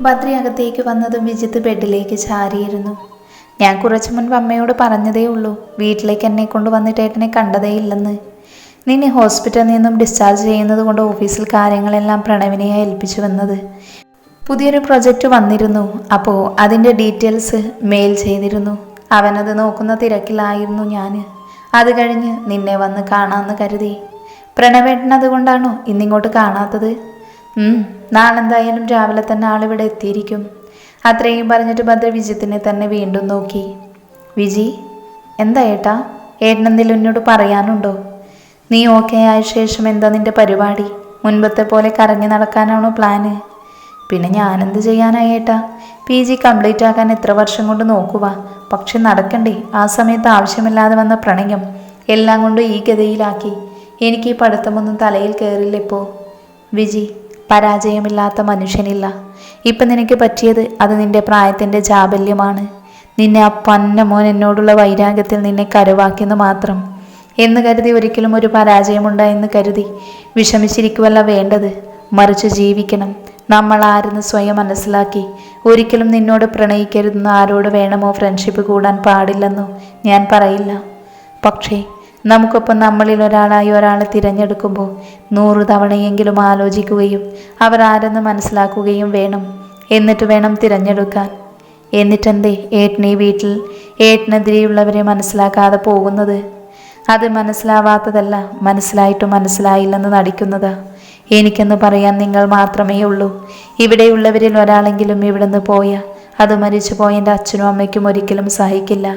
ബദ്രി അകത്തേക്ക് വന്നതും വിജിത്ത് ബെഡിലേക്ക് ചാരിയിരുന്നു. ഞാൻ കുറച്ചു മുൻപ് അമ്മയോട് പറഞ്ഞതേ ഉള്ളൂ വീട്ടിലേക്ക് എന്നെ കൊണ്ടുവന്നിട്ട് ഏട്ടനെ കണ്ടതേ ഇല്ലെന്ന് നിന്നെ ഹോസ്പിറ്റലിൽ നിന്നും ഡിസ്ചാർജ് ചെയ്യുന്നത് കൊണ്ട് ഓഫീസിൽ കാര്യങ്ങളെല്ലാം പ്രണവിനെയാ ഏൽപ്പിച്ചു വന്നത് പുതിയൊരു പ്രൊജക്റ്റ് വന്നിരുന്നു അപ്പോൾ അതിന്റെ ഡീറ്റെയിൽസ് മെയിൽ ചെയ്തിരുന്നു. അവനത് നോക്കുന്ന തിരക്കിലായിരുന്നു ഞാൻ. അത് കഴിഞ്ഞ് നിന്നെ വന്ന് കാണാമെന്ന് കരുതി. പ്രണവേട്ടൻ അതുകൊണ്ടാണോ ഇന്നിങ്ങോട്ട് കാണാത്തത്? നാളെന്തായാലും രാവിലെ തന്നെ ആളിവിടെ എത്തിയിരിക്കും. അത്രയും പറഞ്ഞിട്ട് ഭദ്ര വിജയത്തിനെ തന്നെ വീണ്ടും നോക്കി. വിജി എന്താ ഏട്ടാ? ഏട്ടനെന്തെങ്കിലും എന്നോട് പറയാനുണ്ടോ? നീ ഓക്കെ ആയ ശേഷം എന്താ നിന്റെ പരിപാടി? മുൻപത്തെ പോലെ കറങ്ങി നടക്കാനാണോ പ്ലാന്? പിന്നെ ഞാനെന്ത് ചെയ്യാനായേട്ടാ പി ജി കംപ്ലീറ്റ് ആക്കാൻ എത്ര വർഷം കൊണ്ട് നോക്കുക പക്ഷെ നടക്കണ്ടേ ആ സമയത്ത് ആവശ്യമില്ലാതെ വന്ന പ്രണയം എല്ലാം കൊണ്ട് ഈ ഗതിയിലാക്കി. എനിക്ക് ഈ പഠിത്തമൊന്നും തലയിൽ കയറില്ല ഇപ്പോൾ വിജി പരാജയമില്ലാത്ത മനുഷ്യനില്ല. ഇപ്പം നിനക്ക് പറ്റിയത് അത് നിന്റെ പ്രായത്തിന്റെ ചാബല്യമാണ് നിന്നെ ആ പന്ന മോൻ എന്നോടുള്ള വൈരാഗ്യത്തിൽ നിന്നെ കരുവാക്കിയെന്ന് മാത്രം. എന്ന് കരുതി ഒരിക്കലും ഒരു പരാജയമുണ്ടായെന്ന് കരുതി വിഷമിച്ചിരിക്കുവല്ല വേണ്ടത്. മറിച്ച് ജീവിക്കണം. നമ്മൾ ആരെന്ന് സ്വയം മനസ്സിലാക്കി. ഒരിക്കലും നിന്നോട് പ്രണയിക്കരുതെന്ന് ആരോട് വേണമോ ഫ്രണ്ട്ഷിപ്പ് കൂടാൻ പാടില്ലെന്നോ ഞാൻ പറയില്ല. പക്ഷേ നമുക്കൊപ്പം നമ്മളിൽ ഒരാളായി ഒരാളെ തിരഞ്ഞെടുക്കുമ്പോൾ നൂറ് തവണയെങ്കിലും ആലോചിക്കുകയും അവർ ആരെന്ന് മനസ്സിലാക്കുകയും വേണം. എന്നിട്ട് വേണം തിരഞ്ഞെടുക്കാൻ. എന്നിട്ടെന്തേ ഏട്ടനെ വീട്ടിൽ ഏട്ടനെതിരെയുള്ളവരെ മനസ്സിലാക്കാതെ പോകുന്നത്? അത് മനസ്സിലാവാത്തതല്ല മനസ്സിലായിട്ട് മനസ്സിലായില്ലെന്ന് നടിക്കുന്നത്. എനിക്കെന്ന് പറയാൻ നിങ്ങൾ മാത്രമേ ഉള്ളൂ. ഇവിടെയുള്ളവരിൽ ഒരാളെങ്കിലും ഇവിടുന്ന് പോയ അത് മരിച്ചു പോയ എന്റെ അച്ഛനും അമ്മയ്ക്കും ഒരിക്കലും സഹിക്കില്ല.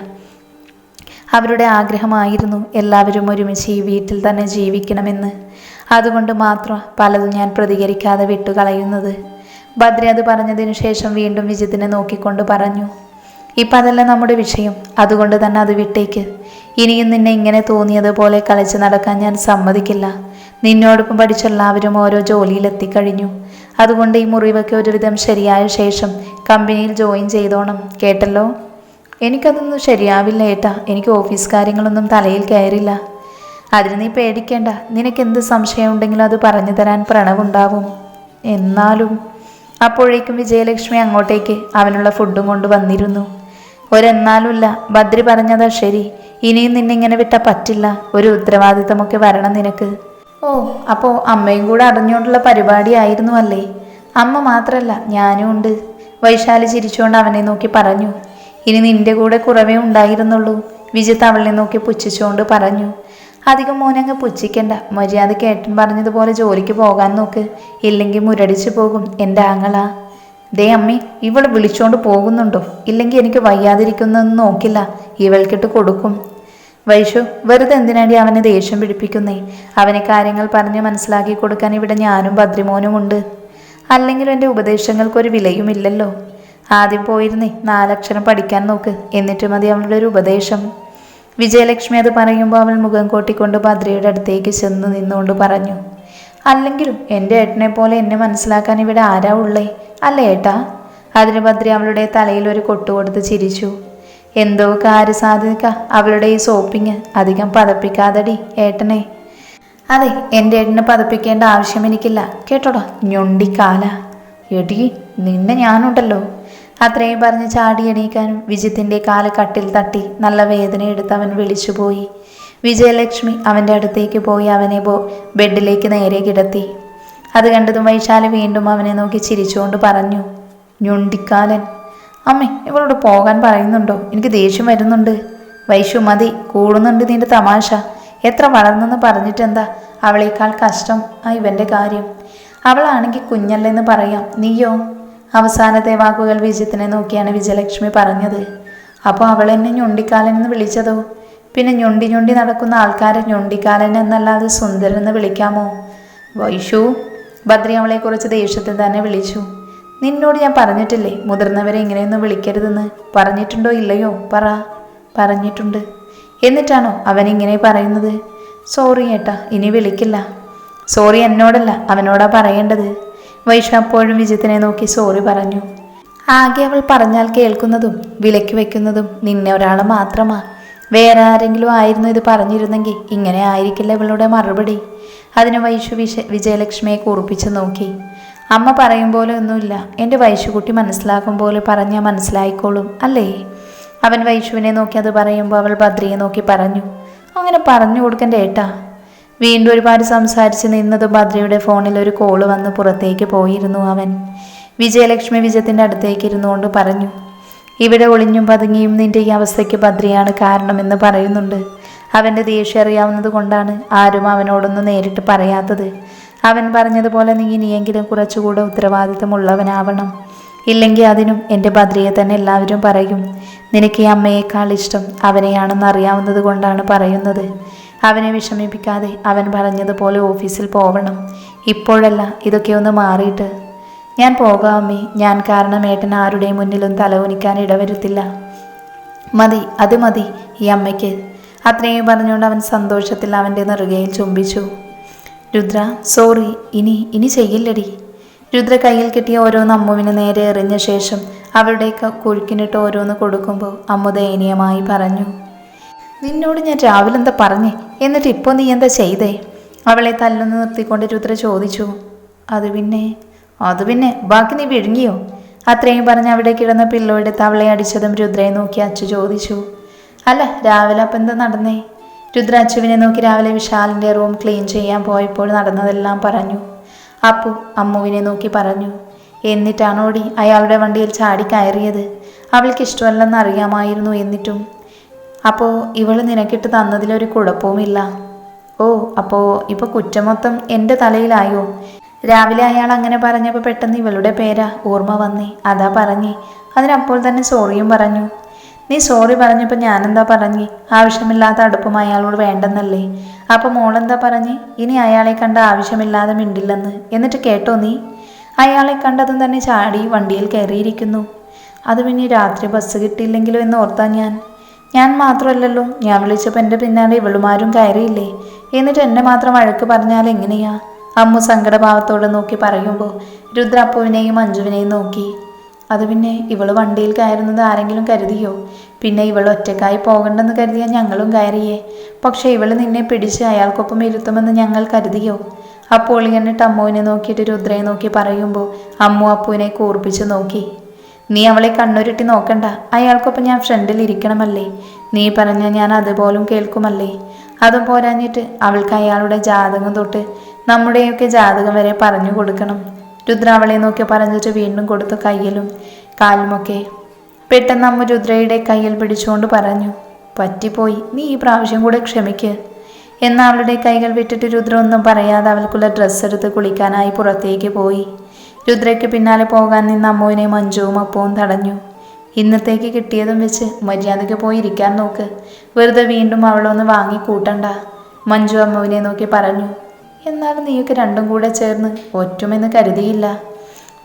അവരുടെ ആഗ്രഹമായിരുന്നു എല്ലാവരും ഒരുമിച്ച് ഈ വീട്ടിൽ തന്നെ ജീവിക്കണമെന്ന്. അതുകൊണ്ട് മാത്രം പലതും ഞാൻ പ്രതികരിക്കാതെ വിട്ടുകളയുന്നത്. ഭദ്ര അത് പറഞ്ഞതിനു ശേഷം വീണ്ടും വിജിത്തിനെ നോക്കിക്കൊണ്ട് പറഞ്ഞു ഇപ്പം അതല്ല നമ്മുടെ വിഷയം? അതുകൊണ്ട് തന്നെ അത് വിട്ടേക്ക്. ഇനിയും നിന്നെ ഇങ്ങനെ തോന്നിയതുപോലെ കളിച്ച് നടക്കാൻ ഞാൻ സമ്മതിക്കില്ല. നിന്നോടൊപ്പം പഠിച്ച എല്ലാവരും ഓരോ ജോലിയിലെത്തിക്കഴിഞ്ഞു അതുകൊണ്ട് ഈ മുറിവൊക്കെ ഒരുവിധം ശരിയായ ശേഷം കമ്പനിയിൽ ജോയിൻ ചെയ്തോണം. കേട്ടല്ലോ? എനിക്കതൊന്നും ശരിയാവില്ല ഏട്ടാ. എനിക്ക് ഓഫീസ് കാര്യങ്ങളൊന്നും തലയിൽ കയറില്ല. അതിന് നീ പേടിക്കേണ്ട. നിനക്ക് എന്ത് സംശയം ഉണ്ടെങ്കിലും അത് പറഞ്ഞു തരാൻ പ്രണവുണ്ടാവും. എന്നാലും അപ്പോഴേക്കും വിജയലക്ഷ്മി അങ്ങോട്ടേക്ക് അവനുള്ള ഫുഡും കൊണ്ട് വന്നിരുന്നു. ഒരെന്നാലുമില്ല. ബദ്രി പറഞ്ഞതാ ശരി. ഇനിയും നിന്നിങ്ങനെ വിട്ടാൽ പറ്റില്ല. ഒരു ഉത്തരവാദിത്തമൊക്കെ വരണം നിനക്ക്. ഓ അപ്പോൾ അമ്മയും കൂടെ അറിഞ്ഞുകൊണ്ടുള്ള പരിപാടിയായിരുന്നു അല്ലേ? അമ്മ മാത്രമല്ല ഞാനും ഉണ്ട്. വൈശാലി ചിരിച്ചുകൊണ്ട് അവനെ നോക്കി പറഞ്ഞു. ഇനി നിന്റെ കൂടെ കുറവേ ഉണ്ടായിരുന്നുള്ളൂ. വിജിത്ത് അവളെ നോക്കി പുച്ഛിച്ചുകൊണ്ട് പറഞ്ഞു. അധികം മോനങ്ങ് പുച്ഛിക്കണ്ട. മര്യാദ കേട്ടൻ പറഞ്ഞതുപോലെ ജോലിക്ക് പോകാൻ നോക്ക്. ഇല്ലെങ്കിൽ മുരടിച്ചു പോകും എന്റെ ആങ്ങള. ദേ അമ്മേ ഇവൾ വിളിച്ചോണ്ട് പോകുന്നുണ്ടോ? ഇല്ലെങ്കിൽ എനിക്ക് വയ്യാതിരിക്കുന്നൊന്നും നോക്കില്ല. ഇവൾക്കിട്ട് കൊടുക്കും. വൈഷു വെറുതെ എന്തിനാടി അവനെ ദേഷ്യം പിടിപ്പിക്കുന്നേ? അവനെ കാര്യങ്ങൾ പറഞ്ഞ് മനസ്സിലാക്കി കൊടുക്കാൻ ഇവിടെ ഞാനും ഭദ്രിമോനും ഉണ്ട് അല്ലെങ്കിലും എന്റെ ഉപദേശങ്ങൾക്കൊരു വിലയുമില്ലല്ലോ. ആദ്യം പോയിരുന്നേ നാലക്ഷരം പഠിക്കാൻ നോക്ക് എന്നിട്ട് മതി അവളുടെ ഒരു ഉപദേശം. വിജയലക്ഷ്മി അത് പറയുമ്പോൾ അവൾ മുഖം കോട്ടിക്കൊണ്ട് ഭദ്രയുടെ അടുത്തേക്ക് ചെന്ന് നിന്നുകൊണ്ട് പറഞ്ഞു അല്ലെങ്കിലും എന്റെ ഏട്ടനെ പോലെ എന്നെ മനസ്സിലാക്കാൻ ഇവിടെ ആരാ ഉള്ളേ? അല്ലേ ഏട്ടാ? അതിന് ഭദ്ര അവളുടെ തലയിൽ ഒരു കൊട്ടു കൊടുത്ത് ചിരിച്ചു. എന്തോ കാര്യസാധ്യത അവളുടെ ഈ സോപ്പിങ് അധികം പതപ്പിക്കാതടി ഏട്ടനെ. അതെ എന്റെ ഏട്ടനെ പതപ്പിക്കേണ്ട ആവശ്യം എനിക്കില്ല. കേട്ടോടാ ഞൊണ്ടിക്കാല. എടി നിന്നെ ഞാനുണ്ടല്ലോ. അത്രയും പറഞ്ഞ് ചാടി എണീക്കാനും വിജിത്തിന്റെ കാൽ കട്ടിൽ തട്ടി നല്ല വേദന എടുത്ത് അവൻ വിളിച്ചുപോയി. വിജയലക്ഷ്മി അവന്റെ അടുത്തേക്ക് പോയി അവനെ ബോ ബെഡിലേക്ക് നേരെ കിടത്തി. അത് കണ്ടതും വൈശാലി വീണ്ടും അവനെ നോക്കി ചിരിച്ചുകൊണ്ട് പറഞ്ഞു ഞുണ്ടിക്കാലൻ. അമ്മേ ഇവളോട് പോകാൻ പറയുന്നുണ്ടോ? എനിക്ക് ദേഷ്യം വരുന്നുണ്ട്. വൈശു മതി. കൂടുന്നുണ്ട് നിന്റെ തമാശ. എത്ര വളർന്നെന്ന് പറഞ്ഞിട്ടെന്താ? അവളേക്കാൾ കഷ്ടം ആ ഇവന്റെ കാര്യം. അവളാണെങ്കിൽ കുഞ്ഞല്ലെന്ന് പറയാം. നീയോ? അവസാനത്തെ വാക്കുകൾ വിജിത്തിനെ നോക്കിയാണ് വിജയലക്ഷ്മി പറഞ്ഞത്. അപ്പോൾ അവൾ എന്നെ ഞൊണ്ടിക്കാലൻ എന്ന് വിളിച്ചതോ? പിന്നെ ഞൊണ്ടി ഞൊണ്ടി നടക്കുന്ന ആൾക്കാരെ ഞൊണ്ടിക്കാലൻ എന്നല്ലാതെ സുന്ദരൻ എന്ന് വിളിക്കാമോ? വൈഷു ബദ്രി അവളെക്കുറിച്ച് ദേഷ്യത്തിൽ തന്നെ വിളിച്ചു. നിന്നോട് ഞാൻ പറഞ്ഞിട്ടില്ലേ മുതിർന്നവരെ ഇങ്ങനെയൊന്നും വിളിക്കരുതെന്ന്? പറഞ്ഞിട്ടുണ്ടോ ഇല്ലയോ? പറ. പറഞ്ഞിട്ടുണ്ട്. എന്നിട്ടാണോ അവൻ ഇങ്ങനെ പറയുന്നത്? സോറി ഏട്ടാ ഇനി വിളിക്കില്ല. സോറി എന്നോടല്ല അവനോടാ പറയേണ്ടത്. വൈഷ അപ്പോഴും വിജിത്തിനെ നോക്കി സോറി പറഞ്ഞു. ആകെ അവൾ പറഞ്ഞാൽ കേൾക്കുന്നതും വിലക്ക് വെക്കുന്നതും നിന്നെ ഒരാൾ മാത്രമാ. വേറെ ആരെങ്കിലും ആയിരുന്നു ഇത് പറഞ്ഞിരുന്നെങ്കിൽ ഇങ്ങനെ ആയിരിക്കില്ല ഇവളുടെ മറുപടി. അതിന് വൈഷു വിശ വിജയലക്ഷ്മിയെ കുറിപ്പിച്ച് നോക്കി. അമ്മ പറയും പോലെ ഒന്നുമില്ല. എന്റെ വൈശുകുട്ടി മനസ്സിലാക്കും പോലെ പറഞ്ഞാൽ മനസ്സിലായിക്കോളും അല്ലേ? അവൻ വൈഷുവിനെ നോക്കി അത് പറയുമ്പോൾ അവൾ ഭദ്രയെ നോക്കി പറഞ്ഞു. അങ്ങനെ പറഞ്ഞു കൊടുക്കണ്ട ഏട്ടാ? വീണ്ടും ഒരുപാട് സംസാരിച്ച് നിന്നത് ഭദ്രയുടെ ഫോണിൽ ഒരു കോൾ വന്ന് പുറത്തേക്ക് പോയിരുന്നു അവൻ. വിജയലക്ഷ്മി വിജയത്തിന്റെ അടുത്തേക്ക് ഇരുന്നുകൊണ്ട് പറഞ്ഞു ഇവിടെ ഒളിഞ്ഞും പതുങ്ങിയും നിന്റെ ഈ അവസ്ഥയ്ക്ക് ഭദ്രയാണ് കാരണമെന്ന് പറയുന്നുണ്ട്. അവന്റെ ദേഷ്യം അറിയാവുന്നത് കൊണ്ടാണ് ആരും അവനോടൊന്നും നേരിട്ട് പറയാത്തത്. അവൻ പറഞ്ഞതുപോലെ നീ ഇനിയെങ്കിലും കുറച്ചുകൂടെ ഉത്തരവാദിത്തമുള്ളവനാവണം. ഇല്ലെങ്കിൽ അതിനും എന്റെ ഭദ്രയെ തന്നെ എല്ലാവരും പറയും. നിനക്ക് ഈ അമ്മയേക്കാൾ ഇഷ്ടം അവനെയാണെന്ന് അറിയാവുന്നത് കൊണ്ടാണ് പറയുന്നത്. അവനെ വിഷമിപ്പിക്കാതെ അവൻ പറഞ്ഞതുപോലെ ഓഫീസിൽ പോവണം. ഇപ്പോഴല്ല ഇതൊക്കെ ഒന്ന് മാറിയിട്ട്. ഞാൻ പോകാം അമ്മേ. ഞാൻ കാരണം ഏട്ടൻ ആരുടെയും മുന്നിലും തലകുനിക്കാൻ ഇടവരുത്തില്ല. മതി അത് മതി ഈ അമ്മയ്ക്ക്. അത്രയും പറഞ്ഞുകൊണ്ട് അവൻ സന്തോഷത്തിൽ അവന്റെ നെറുകയിൽ ചുംബിച്ചു. രുദ്ര സോറി ഇനി ഇനി ചെയ്യില്ലടി. രുദ്ര കയ്യിൽ കിട്ടിയ ഓരോന്ന് അമ്മുവിന് നേരെ എറിഞ്ഞ ശേഷം അവരുടെ കുഴിക്കിനിട്ട് കുഴുക്കിനിട്ട് ഓരോന്ന് കൊടുക്കുമ്പോൾ അമ്മു ദയനീയമായി പറഞ്ഞു. നിന്നോട് ഞാൻ രാവിലെ എന്താ പറഞ്ഞേ? എന്നിട്ട് ഇപ്പോൾ നീ എന്താ ചെയ്തേ? അവളെ തല്ലുന്ന് നിർത്തിക്കൊണ്ട് രുദ്ര ചോദിച്ചു. അത് പിന്നെ അത് പിന്നെ ബാക്കി നീ വിഴുങ്ങിയോ? അത്രയും പറഞ്ഞ് അവിടെ കിടന്ന പില്ലോ തവളെ അടിച്ചതും രുദ്രയെ നോക്കി അച്ചു ചോദിച്ചു. അല്ല രാവിലെ അപ്പം എന്താ നടന്നേ? രുദ്ര അച്ചുവിനെ നോക്കി രാവിലെ വിശാലിന്റെ റൂം ക്ലീൻ ചെയ്യാൻ പോയപ്പോൾ നടന്നതെല്ലാം പറഞ്ഞു. അപ്പു അമ്മുവിനെ നോക്കി പറഞ്ഞു. എന്നിട്ടാണോടി അയാളുടെ വണ്ടിയിൽ ചാടി കയറിയത്? അവൾക്ക് ഇഷ്ടമല്ലെന്ന് അറിയാമായിരുന്നു എന്നിട്ടും. അപ്പോൾ ഇവൾ നിനക്കിട്ട് തന്നതിലൊരു കുഴപ്പവുമില്ല. ഓ അപ്പോൾ ഇപ്പോൾ കുറ്റം മൊത്തം എന്റെ തലയിലായോ? രാവിലെ അയാൾ അങ്ങനെ പറഞ്ഞപ്പോൾ പെട്ടെന്ന് ഇവളുടെ പേരാ ഓർമ്മ വന്നേ. അതാ പറഞ്ഞേ. അതിനപ്പോൾ തന്നെ സോറിയും പറഞ്ഞു. നീ സോറി പറഞ്ഞപ്പോൾ ഞാനെന്താ പറഞ്ഞേ? ആവശ്യമില്ലാത്ത അടുപ്പം അയാളോട് വേണ്ടെന്നല്ലേ? അപ്പോൾ മോളെന്താ പറഞ്ഞേ? ഇനി അയാളെ കണ്ട ആവശ്യമില്ലാതെ മിണ്ടില്ലെന്ന്. എന്നിട്ട് കേട്ടോ നീ? അയാളെ കണ്ടതും തന്നെ ചാടി വണ്ടിയിൽ കയറിയിരിക്കുന്നു. അത് പിന്നെ രാത്രി ബസ് കിട്ടിയില്ലെങ്കിലോ എന്ന് ഓർത്താ ഞാൻ. ഞാൻ മാത്രമല്ലല്ലോ. ഞാൻ വിളിച്ചപ്പോൾ എന്റെ പിന്നാലെ ഇവളുമാരും കയറിയില്ലേ. എന്നിട്ട് എന്നെ മാത്രം വഴക്ക് പറഞ്ഞാൽ എങ്ങനെയാ? അമ്മു സങ്കടഭാവത്തോടെ നോക്കി പറയുമ്പോൾ രുദ്ര അപ്പുവിനെയും മഞ്ജുവിനെയും നോക്കി. അത് പിന്നെ ഇവൾ വണ്ടിയിൽ കയറുന്നത് ആരെങ്കിലും കരുതിയോ? പിന്നെ ഇവൾ ഒറ്റക്കായി പോകണ്ടെന്ന് കരുതിയാൽ ഞങ്ങളും കയറിയേ. പക്ഷേ ഇവൾ നിന്നെ പിടിച്ച് അയാൾക്കൊപ്പം ഇരുത്തുമെന്ന് ഞങ്ങൾ കരുതിയോ? അപ്പോൾ എന്നിട്ട് അമ്മുവിനെ നോക്കിയിട്ട് രുദ്രയെ നോക്കി പറയുമ്പോൾ അമ്മു അപ്പുവിനെ കൂർപ്പിച്ച് നോക്കി. നീ അവളെ കണ്ണുരുട്ടി നോക്കണ്ട. അയാൾക്കൊപ്പം ഞാൻ ഫ്രണ്ടിൽ ഇരിക്കണമല്ലേ? നീ പറഞ്ഞ ഞാൻ അതുപോലും കേൾക്കുമല്ലേ? അതും പോരാഞ്ഞിട്ട് അവൾക്ക് അയാളുടെ ജാതകം തൊട്ട് നമ്മുടെയൊക്കെ ജാതകം വരെ പറഞ്ഞു കൊടുക്കണം. രുദ്ര അവളെ നോക്കി പറഞ്ഞിട്ട് വീണ്ടും കൊടുത്തു കയ്യിലും കാലുമൊക്കെ. പെട്ടെന്ന് അമ്മ രുദ്രയുടെ കയ്യിൽ പിടിച്ചുകൊണ്ട് പറഞ്ഞു പറ്റിപ്പോയി. നീ ഈ പ്രാവശ്യം കൂടെ ക്ഷമിക്ക്. എന്നാൽ അവളുടെ കൈകൾ വിട്ടിട്ട് രുദ്ര ഒന്നും പറയാതെ അവൾക്കുള്ള ഡ്രസ്സ് എടുത്ത് കുളിക്കാനായി പുറത്തേക്ക് പോയി. രുദ്രയ്ക്ക് പിന്നാലെ പോകാൻ നിന്ന് അമ്മുവിനെ മഞ്ജുവും അപ്പവും തടഞ്ഞു. ഇന്നത്തേക്ക് കിട്ടിയതും വെച്ച് മര്യാദയ്ക്ക് പോയി ഇരിക്കാൻ നോക്ക്. വെറുതെ വീണ്ടും അവളൊന്ന് വാങ്ങി കൂട്ടണ്ട. മഞ്ജു അമ്മുവിനെ നോക്കി പറഞ്ഞു എന്നാലും നീയൊക്കെ രണ്ടും കൂടെ ചേർന്ന് ഒറ്റുമെന്ന് കരുതിയില്ല.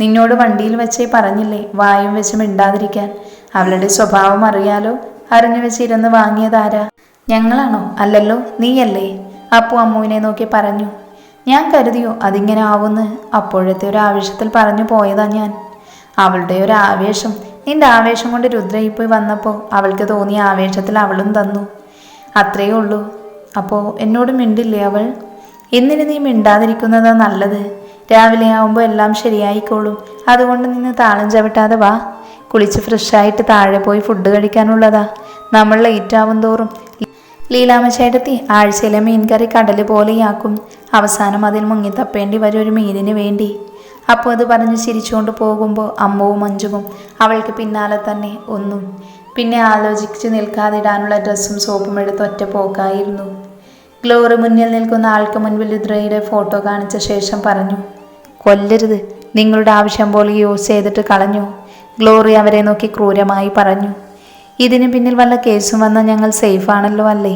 നിന്നോട് വണ്ടിയിൽ വെച്ചേ പറഞ്ഞില്ലേ വായും വെച്ച് മിണ്ടാതിരിക്കാൻ. അവളുടെ സ്വഭാവം അറിയാലോ. അറിഞ്ഞു വെച്ച് ഇരുന്ന് വാങ്ങിയതാരാ? ഞങ്ങളാണോ? അല്ലല്ലോ നീയല്ലേ? അപ്പു അമ്മുവിനെ നോക്കി പറഞ്ഞു ഞാൻ കരുതിയോ അതിങ്ങനെ ആവുമെന്ന് അപ്പോഴത്തെ ഒരു ആവേശത്തിൽ പറഞ്ഞു പോയതാ ഞാൻ. അവളുടെ ഒരു ആവേശം. നിന്റെ ആവേശം കൊണ്ട് രുദ്രയിൽ പോയി വന്നപ്പോൾ അവൾക്ക് തോന്നിയ ആവേശത്തിൽ അവളും തന്നു. അത്രയേ ഉള്ളൂ. അപ്പോൾ എന്നോട് മിണ്ടില്ലേ അവൾ? എന്നിന് നീ മിണ്ടാതിരിക്കുന്നതാ നല്ലത്. രാവിലെ ആവുമ്പോൾ എല്ലാം ശരിയായിക്കോളും. അതുകൊണ്ട് നിന്ന് താളം ചവിട്ടാതെ വാ. കുളിച്ച് ഫ്രഷായിട്ട് താഴെ പോയി ഫുഡ് കഴിക്കാനുള്ളതാ. നമ്മൾ ലേറ്റ് ആവും തോറും. ലീലാമ്മച്ചേട്ടത്തി ആഴ്ചയിലെ മീൻകറി കടൽ പോലെയാക്കും. അവസാനം അതിൽ മുങ്ങിത്തപ്പേണ്ടി വരും ഒരു മീനിന് വേണ്ടി. അപ്പോൾ അത് പറഞ്ഞ് ചിരിച്ചുകൊണ്ട് പോകുമ്പോൾ അമ്മവും മഞ്ജുവും അവൾക്ക് പിന്നാലെ തന്നെ ഒന്നും. പിന്നെ ആലോചിച്ച് നിൽക്കാതിടാനുള്ള ഡ്രസ്സും സോപ്പും എടുത്ത് ഒറ്റ പോക്കായിരുന്നു. ഗ്ലോറി മുന്നിൽ നിൽക്കുന്ന ആൾക്ക് മുൻപിൽ രുദ്രയുടെ ഫോട്ടോ കാണിച്ച ശേഷം പറഞ്ഞു കൊല്ലരുത്. നിങ്ങളുടെ ആവശ്യം പോലെ യൂസ് ചെയ്തിട്ട് കളഞ്ഞു. ഗ്ലോറി അവരെ നോക്കി ക്രൂരമായി പറഞ്ഞു ഇതിന് പിന്നിൽ വല്ല കേസും വന്നാൽ ഞങ്ങൾ സേഫ് ആണല്ലോ അല്ലേ?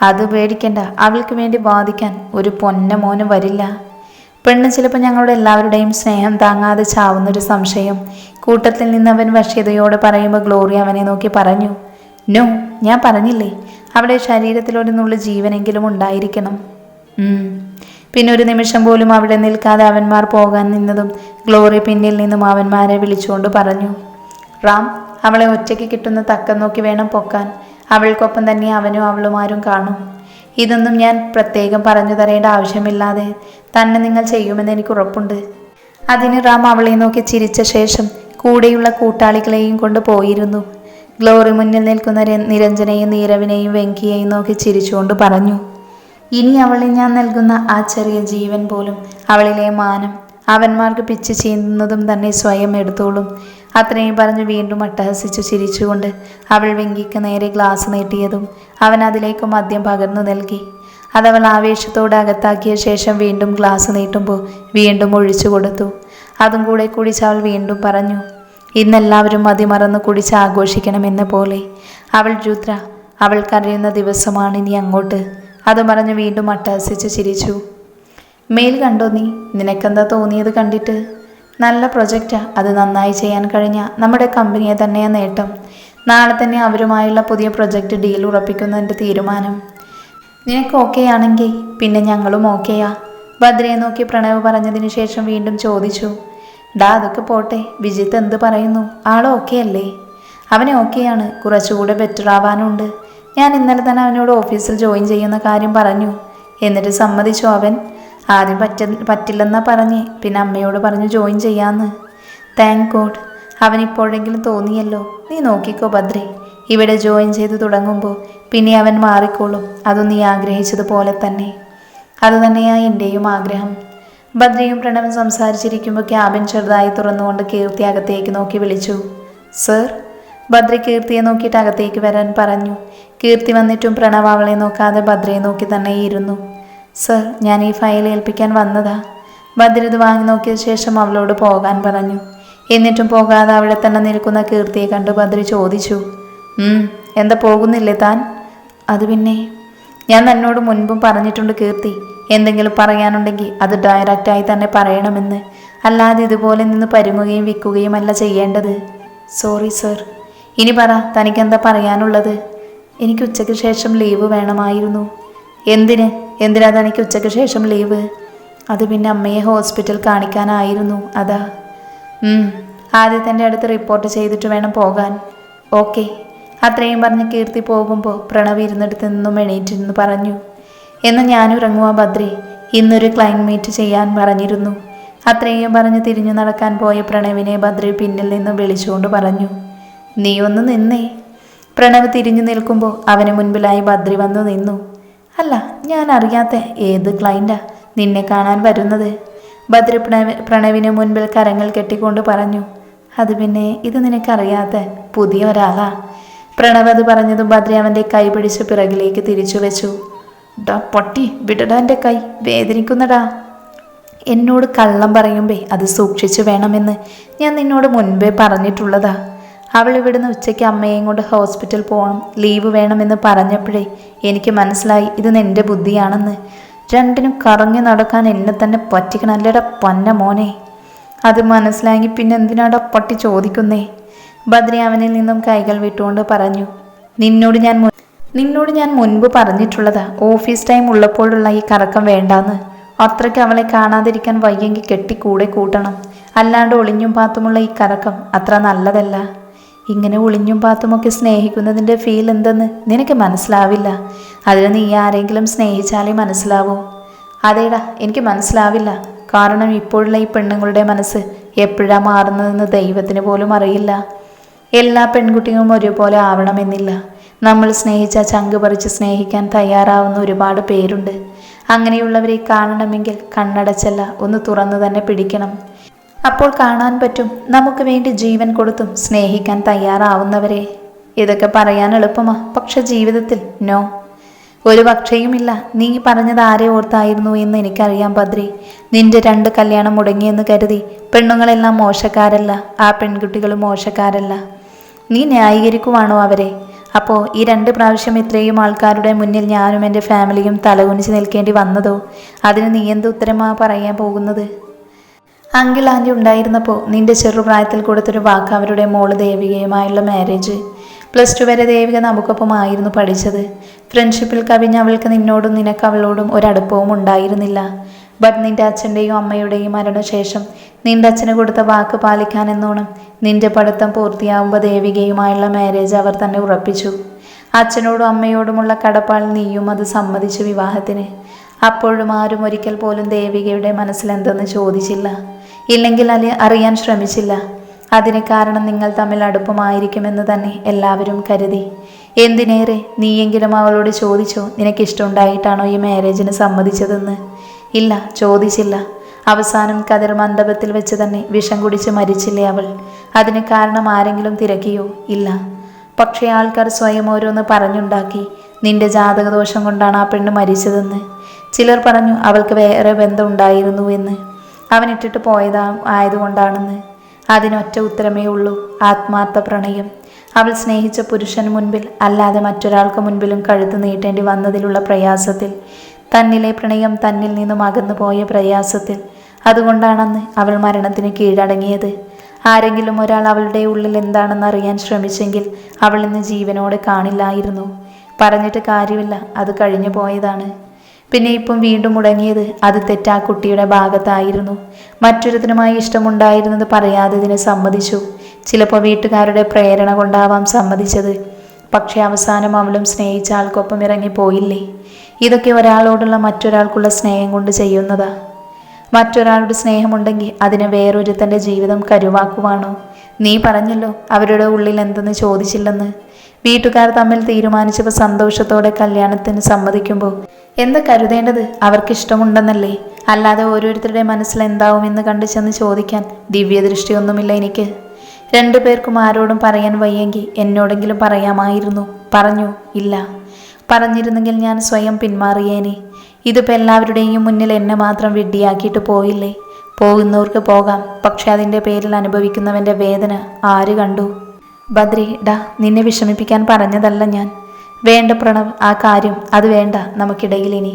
അത് പേടിക്കണ്ട. അവൾക്ക് വേണ്ടി ബാധിക്കാൻ ഒരു പൊന്ന മോനും വരില്ല. പെണ്ണ് ചിലപ്പോൾ ഞങ്ങളുടെ എല്ലാവരുടെയും സ്നേഹം താങ്ങാതെ ചാവുന്നൊരു സംശയം. കൂട്ടത്തിൽ നിന്ന് അവൻ വശ്യതയോടെ പറയുമ്പോൾ ഗ്ലോറി അവനെ നോക്കി പറഞ്ഞു നോ ഞാൻ പറഞ്ഞില്ലേ? അവിടെ ശരീരത്തിലൊരു നുള്ളു ജീവനെങ്കിലും ഉണ്ടായിരിക്കണം. പിന്നെ ഒരു നിമിഷം പോലും അവിടെ നിൽക്കാതെ അവന്മാർ പോകാൻ നിന്നതും ഗ്ലോറി പിന്നിൽ നിന്നും അവന്മാരെ വിളിച്ചുകൊണ്ട് പറഞ്ഞു റാം അവളെ ഒറ്റയ്ക്ക് കിട്ടുന്ന തക്കം നോക്കി വേണം പൊക്കാൻ. അവൾക്കൊപ്പം തന്നെ അവനും അവളുമാരും കാണും. ഇതൊന്നും ഞാൻ പ്രത്യേകം പറഞ്ഞു തരേണ്ട ആവശ്യമില്ലാതെ തന്നെ നിങ്ങൾ ചെയ്യുമെന്ന് എനിക്ക് ഉറപ്പുണ്ട്. അതിന് റാം അവളെ നോക്കി ചിരിച്ച ശേഷം കൂടെയുള്ള കൂട്ടാളികളെയും കൊണ്ട് പോയിരുന്നു. ഗ്ലോറി മുന്നിൽ നിൽക്കുന്ന നിരഞ്ജനെയും നീരവിനെയും വെങ്കിയെയും നോക്കി ചിരിച്ചുകൊണ്ട് പറഞ്ഞു ഇനി അവളിൽ ഞാൻ നൽകുന്ന ആ ചെറിയ ജീവൻ പോലും അവളിലെ മാനം അവന്മാർക്ക് പിച്ച് ചെയ്യുന്നതും തന്നെ സ്വയം എടുത്തോളും. അത്രയും പറഞ്ഞു വീണ്ടും അട്ടഹസിച്ചു ചിരിച്ചുകൊണ്ട് അവൾ വെങ്കിക്ക് നേരെ ഗ്ലാസ് നീട്ടിയതും അവൻ അതിലേക്ക് മദ്യം പകർന്നു നൽകി. അതവൾ ആവേശത്തോടെ അകത്താക്കിയ ശേഷം വീണ്ടും ഗ്ലാസ് നീട്ടുമ്പോൾ വീണ്ടും ഒഴിച്ചു കൊടുത്തു. അതും കൂടെ കുടിച്ച് അവൾ വീണ്ടും പറഞ്ഞു ഇന്നെല്ലാവരും മതിമറന്ന് കുടിച്ച് ആഘോഷിക്കണമെന്ന പോലെ. അവൾ രുദ്ര അവൾക്കറിയുന്ന ദിവസമാണ് ഇനി അങ്ങോട്ട്. അത് മറഞ്ഞ് വീണ്ടും അട്ടഹസിച്ച് ചിരിച്ചു. മെയിൽ കണ്ടോ നീ? നിനക്കെന്താ തോന്നിയത് കണ്ടിട്ട്? നല്ല പ്രൊജക്റ്റാ അത് നന്നായി ചെയ്യാൻ കഴിഞ്ഞ നമ്മുടെ കമ്പനിയെ തന്നെയാ നേട്ടം. നാളെ തന്നെ അവരുമായുള്ള പുതിയ പ്രൊജക്റ്റ് ഡീൽ ഉറപ്പിക്കുന്നതിന്റെ തീരുമാനം. നിനക്ക് ഓക്കെ ആണെങ്കിൽ പിന്നെ ഞങ്ങളും ഓക്കെയാ. ഭദ്രയെ നോക്കി പ്രണവ് പറഞ്ഞതിന് ശേഷം വീണ്ടും ചോദിച്ചു. ഡാ അതൊക്കെ പോട്ടെ. വിജിത്ത് എന്ത് പറയുന്നു? ആൾ ഓക്കെ അല്ലേ അവനെ ഓക്കെയാണ്. കുറച്ചുകൂടെ ബെറ്റർ ആവാനുണ്ട്. ഞാൻ ഇന്നലെ തന്നെ അവനോട് ഓഫീസിൽ ജോയിൻ ചെയ്യുന്ന കാര്യം പറഞ്ഞു. എന്നിട്ട് സമ്മതിച്ചു അവൻ. ആദ്യം പറ്റ പറ്റില്ലെന്നാ പറഞ്ഞ്. പിന്നെ അമ്മയോട് പറഞ്ഞു ജോയിൻ ചെയ്യാന്ന്. താങ്ക് ഗോഡ് അവനിപ്പോഴെങ്കിലും തോന്നിയല്ലോ. നീ നോക്കിക്കോ ഭദ്രി. ഇവിടെ ജോയിൻ ചെയ്തു തുടങ്ങുമ്പോൾ പിന്നെ അവൻ മാറിക്കോളും. അതും നീ ആഗ്രഹിച്ചതുപോലെ തന്നെ. അതുതന്നെയാ എന്റെയും ആഗ്രഹം. ഭദ്രയും പ്രണവും സംസാരിച്ചിരിക്കുമ്പോൾ ക്യാബിൻ ചെറുതായി തുറന്നുകൊണ്ട് കീർത്തി അകത്തേക്ക് നോക്കി വിളിച്ചു. സർ? ഭദ്ര കീർത്തിയെ നോക്കിയിട്ട് അകത്തേക്ക് വരാൻ പറഞ്ഞു. കീർത്തി വന്നിട്ടും പ്രണവ് അവളെ നോക്കാതെ ഭദ്രയെ നോക്കി തന്നെ ഇരുന്നു. സർ ഞാൻ ഈ ഫയൽ ഏൽപ്പിക്കാൻ വന്നതാ. ഭദ്ര ഇത് വാങ്ങി നോക്കിയ ശേഷം അവളോട് പോകാൻ പറഞ്ഞു. എന്നിട്ടും പോകാതെ അവിടെ തന്നെ നിൽക്കുന്ന കീർത്തിയെ കണ്ട് ഭദ്ര ചോദിച്ചു എന്താ പോകുന്നില്ലേ താൻ? അത് പിന്നെ ഞാൻ തന്നോട് മുൻപും പറഞ്ഞിട്ടുണ്ട് കീർത്തി. എന്തെങ്കിലും പറയാനുണ്ടെങ്കിൽ അത് ഡയറക്റ്റായി തന്നെ പറയണമെന്ന്. അല്ലാതെ ഇതുപോലെ നിന്ന് പരുങ്ങുകയും വിൽക്കുകയും അല്ല ചെയ്യേണ്ടത്. സോറി സർ ഇനി പറ തനിക്കെന്താ പറയാനുള്ളത്? എനിക്ക് ഉച്ചയ്ക്ക് ശേഷം ലീവ് വേണമായിരുന്നു. എന്തിന്? എന്തിനാ തനിക്ക് ഉച്ചയ്ക്ക് ശേഷം ലീവ്? അത് പിന്നെ അമ്മയെ ഹോസ്പിറ്റൽ കാണിക്കാനായിരുന്നു അതാ. ആദ്യം തന്റെ അടുത്ത് റിപ്പോർട്ട് ചെയ്തിട്ട് വേണം പോകാൻ. ഓക്കെ അത്രയും പറഞ്ഞ് കീർത്തി പോകുമ്പോൾ പ്രണവ് ഇരുന്നിടത്ത് നിന്നും എണീറ്റിരുന്ന് പറഞ്ഞു എന്ന് ഞാനും ഇറങ്ങുക ഭദ്രി ഇന്നൊരു ക്ലൈൻ മീറ്റ് ചെയ്യാൻ പറഞ്ഞിരുന്നു. അത്രയും പറഞ്ഞ് തിരിഞ്ഞു നടക്കാൻ പോയ പ്രണവിനെ ഭദ്രി പിന്നിൽ നിന്ന് വിളിച്ചുകൊണ്ട് പറഞ്ഞു നീ ഒന്ന് നിന്നേ. പ്രണവ് തിരിഞ്ഞു നിൽക്കുമ്പോൾ അവന് മുൻപിലായി ഭദ്രി വന്നു നിന്നു. അല്ല ഞാൻ അറിയാത്ത ഏത് ക്ലൈന്റാ നിന്നെ കാണാൻ വരുന്നത്? ഭദ്ര പ്രണവ പ്രണവിന് മുൻപിൽ കരങ്ങൾ കെട്ടിക്കൊണ്ട് പറഞ്ഞു. അത് പിന്നെ ഇത് നിനക്കറിയാത്ത പുതിയ ഒരാളാ? പ്രണവ് അത് പറഞ്ഞതും ഭദ്ര അവന്റെ കൈ പിടിച്ച് പിറകിലേക്ക് തിരിച്ചു വെച്ചു. ഡാ പൊട്ടി വിടടാ എന്റെ കൈ വേദനിക്കുന്നടാ. എന്നോട് കള്ളം പറയുമ്പേ അത് സൂക്ഷിച്ചു വേണമെന്ന് ഞാൻ നിന്നോട് മുൻപേ പറഞ്ഞിട്ടുള്ളതാ. അവൾ ഇവിടുന്ന് ഉച്ചയ്ക്ക് അമ്മയെയും കൊണ്ട് ഹോസ്പിറ്റൽ പോകണം ലീവ് വേണമെന്ന് പറഞ്ഞപ്പോഴേ എനിക്ക് മനസ്സിലായി ഇത് നിന്റെ ബുദ്ധിയാണെന്ന്. രണ്ടിനും കറങ്ങി നടക്കാൻ എന്നെ തന്നെ പറ്റിക്കണം അല്ലേടാ പന്ന മോനെ. അത് മനസ്സിലായെങ്കിൽ പിന്നെ എന്തിനാടാ പട്ടി ചോദിക്കുന്നേ? ബദ്രി അവനിൽ നിന്നും കൈകൾ വിട്ടുകൊണ്ട് പറഞ്ഞു നിന്നോട് ഞാൻ നിന്നോട് ഞാൻ മുൻപ് പറഞ്ഞിട്ടുള്ളതാ ഓഫീസ് ടൈം ഉള്ളപ്പോഴുള്ള ഈ കറക്കം വേണ്ടാന്ന്. അത്രയ്ക്ക് അവളെ കാണാതിരിക്കാൻ വയ്യെങ്കിൽ കെട്ടിക്കൂടെ കൂട്ടണം. അല്ലാണ്ട് ഒളിഞ്ഞും പാത്തുമുള്ള ഈ കറക്കം അത്ര നല്ലതല്ല. ഇങ്ങനെ ഒളിഞ്ഞും പാത്തുമൊക്കെ സ്നേഹിക്കുന്നതിന്റെ ഫീൽ എന്തെന്ന് നിനക്ക് മനസ്സിലാവില്ല. അതിന് നീ ആരെങ്കിലും സ്നേഹിച്ചാലേ മനസ്സിലാവൂ. അതേടാ എനിക്ക് മനസ്സിലാവില്ല. കാരണം ഇപ്പോഴുള്ള ഈ പെണ്ണുങ്ങളുടെ മനസ്സ് എപ്പോഴാ മാറുന്നതെന്ന് ദൈവത്തിന് പോലും അറിയില്ല. എല്ലാ പെൺകുട്ടികളും ഒരുപോലെ ആവണമെന്നില്ല. നമ്മൾ സ്നേഹിച്ച ചങ്ക് പറിച്ച് സ്നേഹിക്കാൻ തയ്യാറാവുന്ന ഒരുപാട് പേരുണ്ട്. അങ്ങനെയുള്ളവരെ കാണണമെങ്കിൽ കണ്ണടച്ചല്ല ഒന്ന് തുറന്നു തന്നെ പിടിക്കണം. അപ്പോൾ കാണാൻ പറ്റും. നമുക്ക് വേണ്ടി ജീവൻ കൊടുത്തും സ്നേഹിക്കാൻ തയ്യാറാവുന്നവരെ. ഇതൊക്കെ പറയാൻ എളുപ്പമാ. പക്ഷെ ജീവിതത്തിൽ നോ. ഒരു പക്ഷേയുമില്ല. നീ പറഞ്ഞത് ആരെ ഓർത്തായിരുന്നു എന്ന് എനിക്കറിയാം ബദ്രി. നിന്റെ രണ്ട് കല്യാണം മുടങ്ങിയെന്ന് കരുതി. പെണ്ണുങ്ങളെല്ലാം മോശക്കാരല്ല. ആ പെൺകുട്ടികൾ മോശക്കാരല്ല. നീ ന്യായീകരിക്കുവാണോ അവരെ? അപ്പോൾ ഈ രണ്ട് പ്രാവശ്യം ഇത്രയും ആൾക്കാരുടെ മുന്നിൽ ഞാനും എന്റെ ഫാമിലിയും തലകുനിച്ച് നിൽക്കേണ്ടി വന്നതോ? അതിന് നീ എന്ത് ഉത്തരമാ പറയാൻ പോകുന്നത്? അങ്കിൾ ആന്റി ഉണ്ടായിരുന്നപ്പോൾ നിന്റെ ചെറുപ്രായത്തിൽ കൊടുത്തൊരു വാക്ക് അവരുടെ മോൾ ദേവികയുമായുള്ള മാരേജ് പ്ലസ് ടു വരെ ദേവിക നമുക്കൊപ്പമായിരുന്നു പഠിച്ചത്. ഫ്രണ്ട്ഷിപ്പിൽ കവിഞ്ഞ് അവൾക്ക് നിന്നോടും നിനക്ക് അവളോടും ഒരടുപ്പവും ഉണ്ടായിരുന്നില്ല. ബട്ട് നിന്റെ അച്ഛന്റെയും അമ്മയുടെയും മരണശേഷം നിന്റെ അച്ഛന് കൊടുത്ത വാക്ക് പാലിക്കാനെന്നോണം നിന്റെ പഠിത്തം പൂർത്തിയാവുമ്പോൾ ദേവികയുമായുള്ള മാരേജ് അവർ തന്നെ ഉറപ്പിച്ചു. അച്ഛനോടും അമ്മയോടുമുള്ള കടപ്പാൾ നീയും അത് സമ്മതിച്ചു വിവാഹത്തിന്. അപ്പോഴും ആരും ഒരിക്കൽ പോലും ദേവികയുടെ മനസ്സിൽ എന്തെന്ന് ചോദിച്ചില്ല. ഇല്ലെങ്കിൽ അലി അറിയാൻ ശ്രമിച്ചില്ല. അതിന് കാരണം നിങ്ങൾ തമ്മിൽ അടുപ്പമായിരിക്കുമെന്ന് തന്നെ എല്ലാവരും കരുതി. എന്തിനേറെ നീയെങ്കിലും അവളോട് ചോദിച്ചോ നിനക്കിഷ്ടമുണ്ടായിട്ടാണോ ഈ മാരേജിന് സമ്മതിച്ചതെന്ന്? ഇല്ല ചോദിച്ചില്ല. അവസാനം കതിർ മണ്ഡപത്തിൽ വെച്ച് തന്നെ വിഷം കുടിച്ച് മരിച്ചില്ലേ അവൾ? അതിന് കാരണം ആരെങ്കിലും തിരക്കിയോ? ഇല്ല. പക്ഷേ ആൾക്കാർ സ്വയം ഓരോന്ന് പറഞ്ഞുണ്ടാക്കി. നിന്റെ ജാതകദോഷം കൊണ്ടാണ് ആ പെണ്ണ് മരിച്ചതെന്ന്. ചിലർ പറഞ്ഞു അവൾക്ക് വേറെ ബന്ധമുണ്ടായിരുന്നു എന്ന്. അവൻ ഇട്ടിട്ട് പോയതാ ആയതുകൊണ്ടാണെന്ന്. അതിനൊറ്റ ഉത്തരമേ ഉള്ളൂ ആത്മാർത്ഥ പ്രണയം. അവൾ സ്നേഹിച്ച പുരുഷന് മുൻപിൽ അല്ലാതെ മറ്റൊരാൾക്ക് മുൻപിലും കഴുത്ത് നീട്ടേണ്ടി വന്നതിലുള്ള പ്രയാസത്തിൽ. തന്നിലെ പ്രണയം തന്നിൽ നിന്നും അകന്നു പോയ പ്രയാസത്തിൽ. അതുകൊണ്ടാണെന്ന് അവൾ മരണത്തിന് കീഴടങ്ങിയത്. ആരെങ്കിലും ഒരാൾ അവളുടെ ഉള്ളിൽ എന്താണെന്ന് അറിയാൻ ശ്രമിച്ചെങ്കിൽ അവൾ ഇന്ന് ജീവനോടെ കാണില്ലായിരുന്നു. പറഞ്ഞിട്ട് കാര്യമില്ല അത് കഴിഞ്ഞു പോയതാണ് പിന്നെ ഇപ്പം വീണ്ടും മുടങ്ങിയത് അത് തെറ്റാ കുട്ടിയുടെ ഭാഗത്തായിരുന്നു. മറ്റൊരുത്തിനുമായി ഇഷ്ടമുണ്ടായിരുന്നത് പറയാതെ ഇതിനെ സമ്മതിച്ചു. ചിലപ്പോൾ വീട്ടുകാരുടെ പ്രേരണ കൊണ്ടാവാം സമ്മതിച്ചത്. പക്ഷെ അവസാനം അവളും സ്നേഹിച്ച ആൾക്കൊപ്പം ഇറങ്ങിപ്പോയില്ലേ? ഇതൊക്കെ ഒരാളോടുള്ള മറ്റൊരാൾക്കുള്ള സ്നേഹം കൊണ്ട് ചെയ്യുന്നതാ. മറ്റൊരാളുടെ സ്നേഹമുണ്ടെങ്കിൽ അതിനെ വേറൊരുത്തന്റെ ജീവിതം കരുവാക്കുവാണോ? നീ പറഞ്ഞല്ലോ അവരുടെ ഉള്ളിൽ എന്തെന്ന് ചോദിച്ചില്ലെന്ന്. വീട്ടുകാർ തമ്മിൽ തീരുമാനിച്ചപ്പോൾ സന്തോഷത്തോടെ കല്യാണത്തിന് സമ്മതിക്കുമ്പോൾ എന്താ കരുതേണ്ടത്? അവർക്ക് ഇഷ്ടമുണ്ടെന്നല്ലേ അല്ലാതെ ഓരോരുത്തരുടെ മനസ്സിൽ എന്താവുമെന്ന് കണ്ടു ചെന്ന് ചോദിക്കാൻ ദിവ്യദൃഷ്ടിയൊന്നുമില്ല എനിക്ക്. രണ്ടു പേർക്കും ആരോടും പറയാൻ വയ്യെങ്കിൽ എന്നോടെങ്കിലും പറയാമായിരുന്നു. പറഞ്ഞു ഇല്ല. പറഞ്ഞിരുന്നെങ്കിൽ ഞാൻ സ്വയം പിന്മാറിയേനെ. ഇതിപ്പോൾ എല്ലാവരുടെയും മുന്നിൽ എന്നെ മാത്രം വിഡ്ഢിയാക്കിയിട്ട് പോയില്ലേ? പോകുന്നവർക്ക് പോകാം. പക്ഷെ അതിന്റെ പേരിൽ അനുഭവിക്കുന്നവന്റെ വേദന ആര് കണ്ടു? ബദ്രി ഡാ നിന്നെ വിഷമിപ്പിക്കാൻ പറഞ്ഞതല്ല ഞാൻ. വേണ്ട പ്രണവ് ആ കാര്യം അത് വേണ്ട നമുക്കിടയിൽ ഇനി.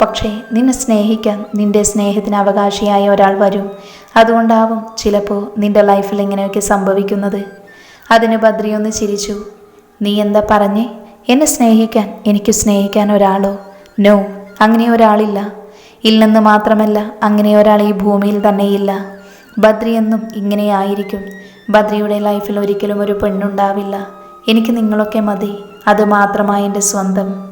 പക്ഷേ നിന്നെ സ്നേഹിക്കാൻ നിന്റെ സ്നേഹത്തിന് അവകാശിയായ ഒരാൾ വരും. അതുകൊണ്ടാവും ചിലപ്പോൾ നിന്റെ ലൈഫിൽ ഇങ്ങനെയൊക്കെ സംഭവിക്കുന്നത്. അതിന് ബദ്രിയൊന്ന് ചിരിച്ചു. നീ എന്താ പറഞ്ഞേ? എന്നെ സ്നേഹിക്കാൻ എനിക്ക് സ്നേഹിക്കാൻ ഒരാളോ? നോ അങ്ങനെ ഒരാളില്ല. ഇല്ലെന്ന് മാത്രമല്ല അങ്ങനെ ഒരാൾ ഈ ഭൂമിയിൽ തന്നെയില്ല ബദ്രി എന്നും ഇങ്ങനെയായിരിക്കും ബദ്രിയുടെ ലൈഫിൽ ഒരിക്കലും ഒരു പെണ്ണുണ്ടാവില്ല. എനിക്ക് നിങ്ങളൊക്കെ മതി. അത് മാത്രമായി എന്റെ സ്വന്തം.